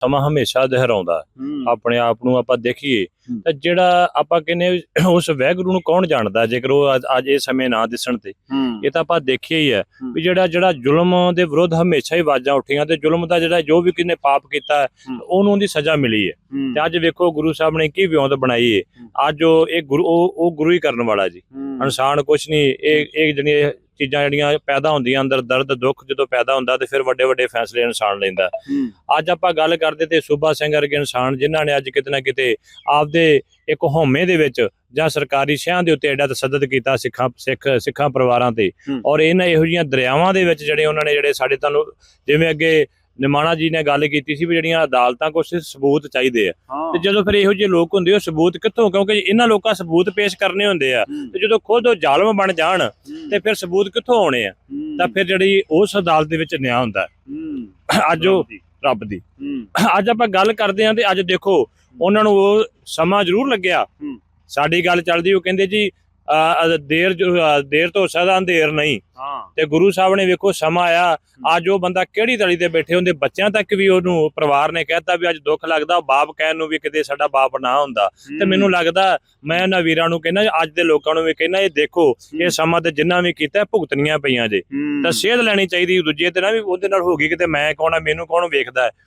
ਸਮਾਂ ਹਮੇਸ਼ਾ ਦੁਹਰਾਉਂਦਾ ਆਪਣੇ ਆਪ ਨੂੰ ਆਪਾਂ ਦੇਖੀਏ। ਤਾਂ ਜਿਹੜਾ ਆਪਾਂ ਕਹਿੰਨੇ ਉਸ ਵੈਗਰੂ ਨੂੰ ਕੌਣ ਜਾਣਦਾ ਜੇਕਰ ਉਹ ਅੱਜ- ਇਹ ਸਮੇਂ ਨਾ ਦਿਸਣ ਤੇ। ਇਹ ਤਾਂ ਆਪਾਂ ਦੇਖਿਆ ਹੀ ਹੈ। ਵੀ ਜਿਹੜਾ ਜਿਹੜਾ ਜ਼ੁਲਮ ਦੇ ਵਿਰੁੱਧ ਹਮੇਸ਼ਾ ਹੀ ਆਵਾਜ਼ਾਂ ਉੱਠੀਆਂ ਤੇ ਜ਼ੁਲਮ ਦਾ ਜਿਹੜਾ ਜੋ ਵੀ ਕਿਨੇ ਪਾਪ ਕੀਤਾ। ਉਹਨੂੰ ਉਹਦੀ ਸਜ਼ਾ ਮਿਲੀ ਹੈ। ਤੇ ਅੱਜ ਵੇਖੋ ਗੁਰੂ ਸਾਹਿਬ ਨੇ ਕੀ ਵਿਉਂਤ ਬਣਾਈ ਹੈ। ਅੱਜ ਉਹ ਇਹ ਗੁਰੂ ਉਹ ਗੁਰੂ ਹੀ ਕਰਨ ਵਾਲਾ ਜੀ। ਇਨਸਾਨ ਕੁਛ ਨਹੀਂ ਇਹ ਇਹ ਜਿਹੜੀਆਂ ਚੀਜ਼ਾਂ ਜਿਹੜੀਆਂ ਪੈਦਾ ਹੁੰਦੀਆਂ ਅੰਦਰ ਦਰਦ ਦੁੱਖ ਜਦੋਂ ਪੈਦਾ ਹੁੰਦਾ ਤੇ ਫਿਰ ਵੱਡੇ ਵੱਡੇ ਫੈਸਲੇ ਇਨਸਾਨ ਲੈਂਦਾ ਅੱਜ ਆਪਾਂ ਗੱਲ ਕਰਦੇ ਤੇ ਸੂਬਾ ਸਿੰਘ ਵਰਗੇ ਇਨਸਾਨ ਜਿਨ੍ਹਾਂ ਨੇ ਅੱਜ ਕਿਤੇ ਨਾ ਕਿਤੇ ਆਪਦੇ ਇੱਕ ਹਉਮੈ ਦੇ ਵਿੱਚ ਜਾਂ ਸਰਕਾਰੀ ਸ਼ਹਿਆਂ ਦੇ ਉੱਤੇ ਐਡਾ ਤਸੱਦਦ ਕੀਤਾ ਸਿੱਖਾਂ ਸਿੱਖ ਸਿੱਖਾਂ ਪਰਿਵਾਰਾਂ ਤੇ। ਔਰ ਇਹਨਾਂ ਇਹੋ ਜਿਹੀਆਂ ਦਰਿਆਵਾਂ ਦੇ ਵਿੱਚ ਜਿਹੜੇ ਉਹਨਾਂ ਨੇ ਜਿਹੜੇ ਸਾਡੇ ਤੁਹਾਨੂੰ ਜਿਵੇਂ ਅੱਗੇ ਨਿਮਾਣਾ ਜੀ ਨੇ ਗੱਲ ਕੀਤੀ ਸੀ ਵੀ ਜਿਹੜੀਆਂ ਅਦਾਲਤਾਂ ਕੋਲ ਸਿਰਫ ਸਬੂਤ ਚਾਹੀਦੇ ਆ। ਤੇ ਜਦੋਂ ਫਿਰ ਇਹੋ ਜਿਹੇ ਲੋਕ ਹੁੰਦੇ ਉਹ ਸਬੂਤ ਕਿੱਥੋਂ? ਕਿਉਂਕਿ ਇਹਨਾਂ ਲੋਕਾਂ ਸਬੂਤ ਪੇਸ਼ ਕਰਨੇ ਹੁੰਦੇ ਆ। ਤੇ ਜਦੋਂ ਖੁਦ ਉਹ ਜ਼ਾਲਮ ਬਣ ਜਾਣ ਤੇ ਫਿਰ ਸਬੂਤ ਕਿੱਥੋਂ ਆਉਣੇ ਆ? ਤਾਂ ਫਿਰ ਜਿਹੜੀ ਉਸ ਅਦਾਲਤ ਦੇ ਵਿੱਚ ਨਿਆਂ ਹੁੰਦਾ। ਅੱਜ ਉਹ ਰੱਬ ਦੀ। ਅੱਜ ਆਪਾਂ ਗੱਲ ਕਰਦੇ ਹਾਂ ਤੇ ਅੱਜ ਦੇਖੋ ਉਹਨਾਂ ਨੂੰ ਉਹ ਸਮਾਂ ਜ਼ਰੂਰ ਲੱਗਿਆ। ਸਾਡੀ ਗੱਲ ਚੱਲਦੀ ਉਹ ਕਹਿੰਦੇ ਜੀ ਦੇਰ ਦੇਰ ਤੋਂ ਸਦਾ ਅੰਧੇਰ ਨਹੀਂ। ਹਾਂ। ਤੇ ਗੁਰੂ ਸਾਹਿਬ ਨੇ ਵੇਖੋ ਸਮਾਂ ਆਇਆ। ਅੱਜ ਉਹ ਬੰਦਾ ਕਿਹੜੀ ਤਲੀ ਤੇ ਬੈਠੇ ਹੁੰਦੇ? ਬੱਚਿਆਂ ਤੱਕ ਵੀ ਉਹਨੂੰ ਪਰਿਵਾਰ ਨੇ ਕਹਿਤਾ ਵੀ ਅੱਜ ਦੁੱਖ ਲੱਗਦਾ ਬਾਪ ਕਹਿਣ ਨੂੰ ਵੀ ਕਿਤੇ ਸਾਡਾ ਬਾਪ ਨਾ ਹੁੰਦਾ। ਤੇ ਮੈਨੂੰ ਲੱਗਦਾ ਮੈਂ ਇਹਨਾਂ ਵੀਰਾਂ ਨੂੰ ਕਹਿੰਦਾ ਅੱਜ ਦੇ ਲੋਕਾਂ ਨੂੰ ਵੀ ਕਹਿੰਦਾ ਇਹ ਦੇਖੋ ਇਹ ਸਮਾਂ ਤੇ ਜਿੰਨਾ ਵੀ ਕੀਤਾ ਭੁਗਤਣੀਆਂ ਪਈਆਂ ਜੇ। ਤਾਂ ਸੇਧ ਲੈਣੀ ਚਾਹੀਦੀ ਦੂਜੇ ਤੇ ਨਾ ਵੀ ਉਹਦੇ ਨਾਲ ਹੋ ਗਈ ਕਿਤੇ ਮੈਂ ਕੌਣ ਆ ਮੈਨੂੰ ਕੌਣ ਵੇਖਦਾ?